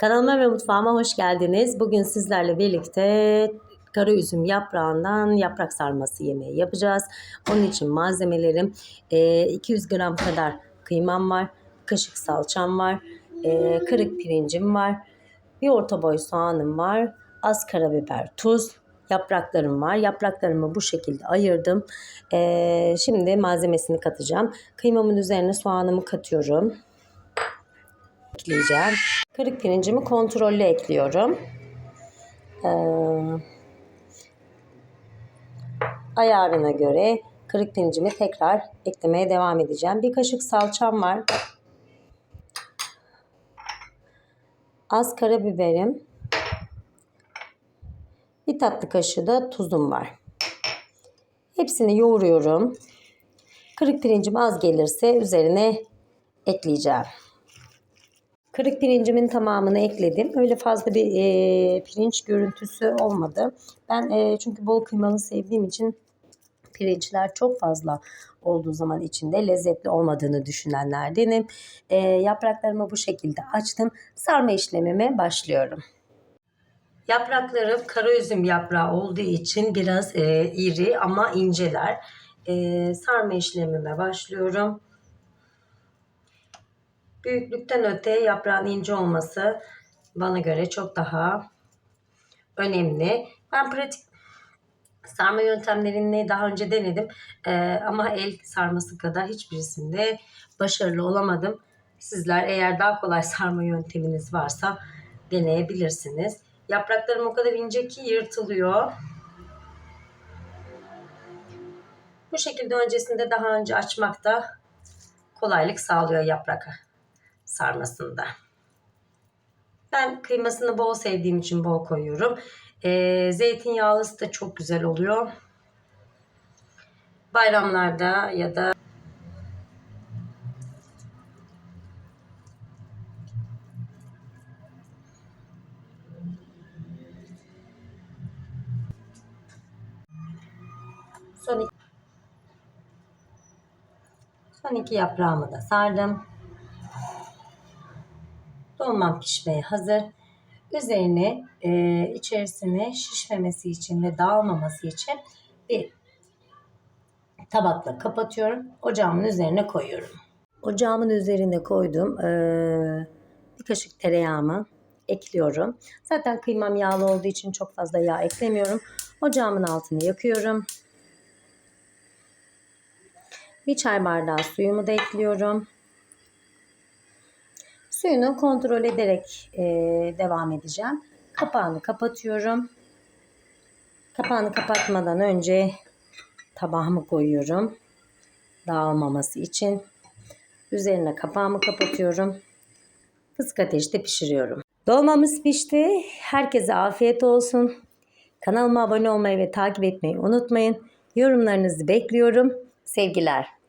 Kanalıma ve mutfağıma hoş geldiniz. Bugün sizlerle birlikte kara üzüm yaprağından yaprak sarması yemeği yapacağız. Onun için malzemelerim e, 200 gram kadar kıymam var, kaşık salçam var, e, kırık pirincim var, bir orta boy soğanım var, az karabiber, tuz, yapraklarım var. Yapraklarımı bu şekilde ayırdım. E, şimdi malzemesini katacağım. Kıymamın üzerine soğanımı katıyorum ekleyeceğim. Kırık pirincimi kontrollü ekliyorum. Ee, ayarına göre kırık pirincimi tekrar eklemeye devam edeceğim. Bir kaşık salçam var. Az karabiberim. Bir tatlı kaşığı da tuzum var. Hepsini yoğuruyorum. Kırık pirincim az gelirse üzerine ekleyeceğim. Kırık pirincimin tamamını ekledim. Öyle fazla bir e, pirinç görüntüsü olmadı. Ben e, çünkü bol kıymalı sevdiğim için pirinçler çok fazla olduğu zaman içinde lezzetli olmadığını düşünenlerdenim. E, yapraklarımı bu şekilde açtım. Sarma işlemime başlıyorum. Yapraklarım kara üzüm yaprağı olduğu için biraz e, iri ama inceler. E, sarma işlemime başlıyorum. Büyüklükten öte yaprağın ince olması bana göre çok daha önemli. Ben pratik sarma yöntemlerini daha önce denedim ee, ama el sarması kadar hiçbirisinde başarılı olamadım. Sizler eğer daha kolay sarma yönteminiz varsa deneyebilirsiniz. Yapraklarım o kadar ince ki yırtılıyor. Bu şekilde öncesinde daha önce açmakta kolaylık sağlıyor yaprak sarmasında. Ben kıymasını bol sevdiğim için bol koyuyorum. Ee, zeytinyağlısı da çok güzel oluyor. Bayramlarda ya da son iki, son iki yaprağımı da sardım. Dolmam pişmeye hazır. Üzerine e, içerisine şişmemesi için ve dağılmaması için bir tabakla kapatıyorum. Ocağımın üzerine koyuyorum. Ocağımın üzerine koydum. Ee, bir kaşık tereyağımı ekliyorum. Zaten kıymam yağlı olduğu için çok fazla yağ eklemiyorum. Ocağımın altını yakıyorum. Bir çay bardağı suyumu da ekliyorum. Suyunu kontrol ederek e, devam edeceğim. Kapağını kapatıyorum. Kapağını kapatmadan önce tabağımı koyuyorum. Dağılmaması için. Üzerine kapağımı kapatıyorum. Kısık ateşte pişiriyorum. Dolmamız pişti. Herkese afiyet olsun. Kanalıma abone olmayı ve takip etmeyi unutmayın. Yorumlarınızı bekliyorum. Sevgiler.